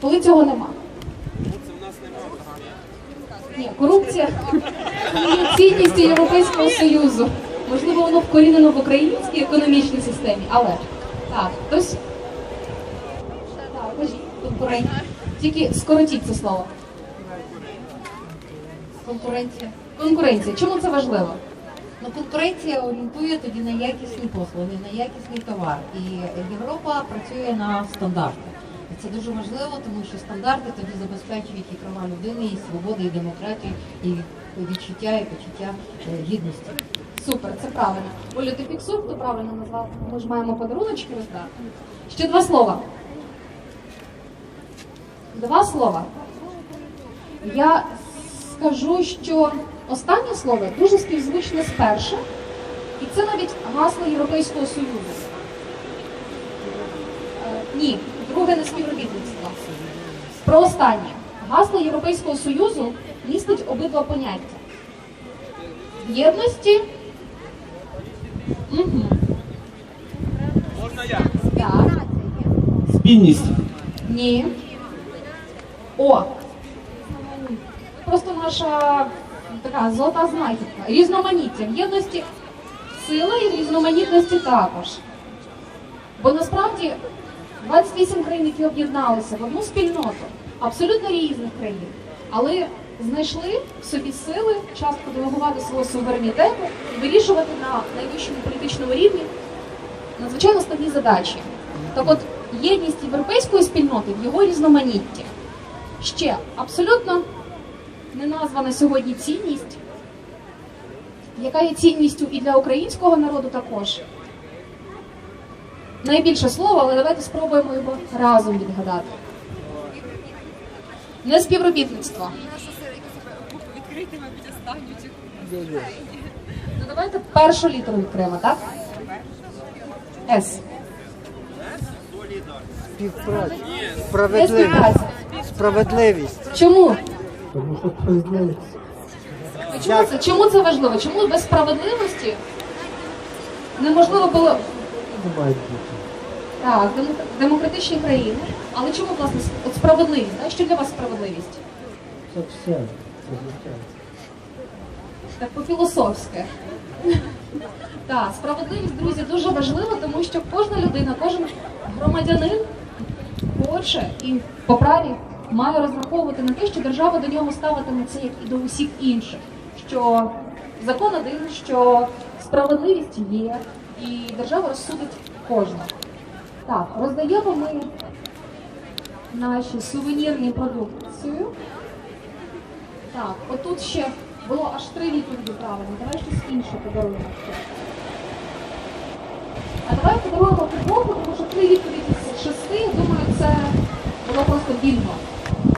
Коли цього нема. Ні, корупція цінністю Європейського Союзу. Можливо, воно вкорінено в українській економічній системі, але так, хтось. Кажіть. Тільки скоротіть це слово. Конкуренція. Конкуренція. Чому це важливо? Ну, конкуренція орієнтує тоді на якісні послуги, на якісний товар. І Європа працює на стандартах. Це дуже важливо, тому що стандарти тоді забезпечують і права людини, і свободи, і демократію, і відчуття, і почуття е, гідності. Супер, це правильно. Олю, ти фіксуй, хто правильно назвав. Ми ж маємо подаруночки роздати. Ще два слова. Два слова. Я скажу, що останнє слово дуже співзвучне з першим, і це навіть гасло Європейського Союзу. Е, ні, друге не співробітництво. Про останнє. Гасло Європейського Союзу містить обидва поняття. Єдності. Угу. Можна я? Так. Спільність. Ні. О. Просто наша така золота знахідка. Різноманіття. В єдності сила і в різноманітності також. Бо насправді 28 країн, які об'єдналися в одну спільноту, абсолютно різних країн, але знайшли в собі сили часто делегувати свого суверенітету і вирішувати на найвищому політичному рівні надзвичайно складні задачі. Так от єдність європейської спільноти в його різноманітті. Ще абсолютно не названа сьогодні цінність, яка є цінністю і для українського народу також. Найбільше слово, але давайте спробуємо його разом відгадати. Не співробітництво. Відкрити, мабуть, останню Ну давайте першу літеру відкриємо, так? С. Співпраця. Не Справедливість. співпраця. Справедливість. Чому? Тому що справедливість. Чому це, чому це важливо? Чому без справедливості неможливо було Немає бути. так, демо- демократичні країни, але чому власне от справедливість? Так? Що для вас справедливість? Це все. Це життя. Так по-філософськи. Так, справедливість, друзі, дуже важлива, тому що кожна людина, кожен громадянин хоче і по праві має розраховувати на те, що держава до нього ставитиметься як і до усіх інших. Що закон один, що справедливість є, і держава розсудить кожного. Так, роздаємо ми наші сувенірні продукцію. Так, отут ще було аж три відповіді правильно. Давай щось інше подаруємо. А давай подаруємо футболку, тому що три відповіді з шести, думаю, це було просто вільно.